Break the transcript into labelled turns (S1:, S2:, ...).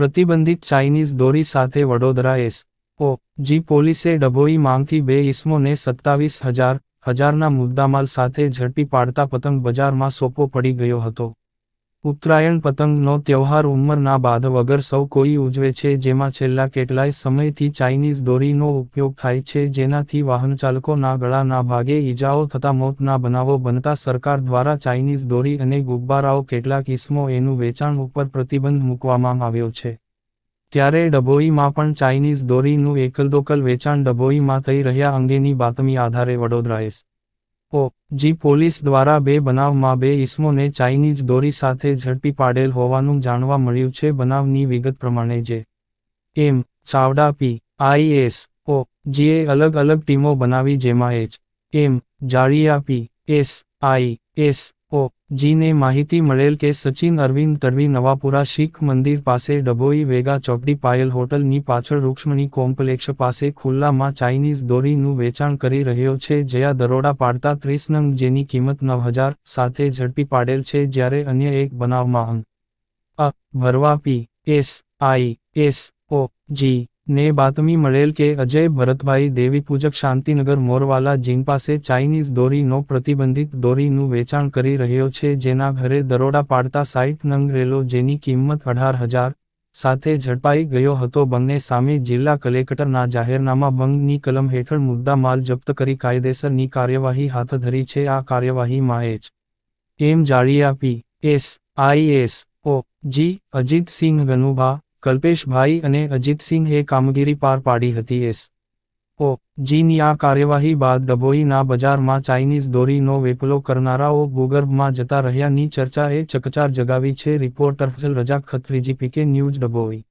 S1: પ્રતિબંધિત ચાઇનીઝ દોરી સાથે વડોદરા એસ. ઓ. જી પોલીસે ડભોઈ માંગથી બે ઇસમોને સત્તાવીસ હજાર હજારના મુદ્દામાલ સાથે ઝડપી પાડતા પતંગ બજારમાં સોપો પડી ગયો હતો. ઉત્તરાયણ પતંગનો તહેવાર ઉંમરના બાદ વગર સૌ કોઈ ઉજવે છે, જેમાં છેલ્લા કેટલાય સમયથી ચાઇનીઝ દોરીનો ઉપયોગ થાય છે, જેનાથી વાહનચાલકોના ગળાના ભાગે ઈજાઓ થતા મોતના બનાવો બનતા સરકાર દ્વારા ચાઇનીઝ દોરી અને ગુબ્બારાઓ કેટલાક ઇસમો એનું વેચાણ ઉપર પ્રતિબંધ મૂકવામાં આવ્યો છે. ત્યારે ડભોઈમાં પણ ચાઇનીઝ દોરીનું એકલદોકલ વેચાણ ડભોઈમાં થઈ રહ્યા અંગેની બાતમી આધારે Vadodara S O, G police દ્વારા બે બનાવમાં બે ઇસમોને ચાઇનીઝ દોરી સાથે ઝડપી પાડેલ હોવાનું જાણવા મળ્યું છે. બનાવની વિગત પ્રમાણે જે એમ, ચાવડા, પી આઈએસ ઓ, જીએ અલગ અલગ ટીમો બનાવી, જેમાં H, M, Jaliya, P, S, I, S જીને માહિતી મળેલ કે સચિન અરવિંદ તડવી નવાપુરા શીખ મંદિર પાસે ડભોઈ વેગા ચોકડી પાયલ હોટલની પાછળ રૂક્ષ્મણી કોમ્પ્લેક્ષ પાસે ખુલ્લામાં ચાઇનીઝ દોરીનું વેચાણ કરી રહ્યો છે, જ્યાં દરોડા પાડતા ત્રીસ નંગ જેની કિંમત નવ હજાર સાથે ઝડપી પાડેલ છે, જ્યારે અન્ય એક બનાવમાં અંગ અ, ભરવા પી, એસ, આઈ, એસ, ઓ, જી ને બાતમી મળેલ કે અજય ભરતભાઈ દેવીપૂજક શાંતિનગર મોરવાલા જીન પાસે ચાઇનીઝ દોરીનો પ્રતિબંધિત દોરીનું વેચાણ કરી રહ્યો છે જેના ઘરે દરોડા પાડતા સાઇટ નંગરેલો જેની કિંમત અઢાર હજાર સાથે ઝડપાઈ ગયો હતો. બંને સામે જિલ્લા કલેક્ટરના જાહેરનામા ભંગની કલમ હેઠળ મુદ્દા માલ જપ્ત કરી કાયદેસરની કાર્યવાહી હાથ ધરી છે. આ કાર્યવાહીમાં H. M Jaliya, P, S, I, S, O, G Ajitsinh Ganubha Kalpeshbhai અને અજીતસિંહે કામગીરી પાર પાડી હતી એસ. ઓ. જીની આ કાર્યવાહી બાદ ડભોઈના બજારમાં ચાઇનીઝ દોરીનો વેપલો કરનારાઓ ભૂગર્ભમાં જતા રહ્યાની ચર્ચાએ ચકચાર જગાવી છે, રિપોર્ટર ફઝલ રજા ખત્રીજી, પીકે ન્યૂઝ ડભોઈ.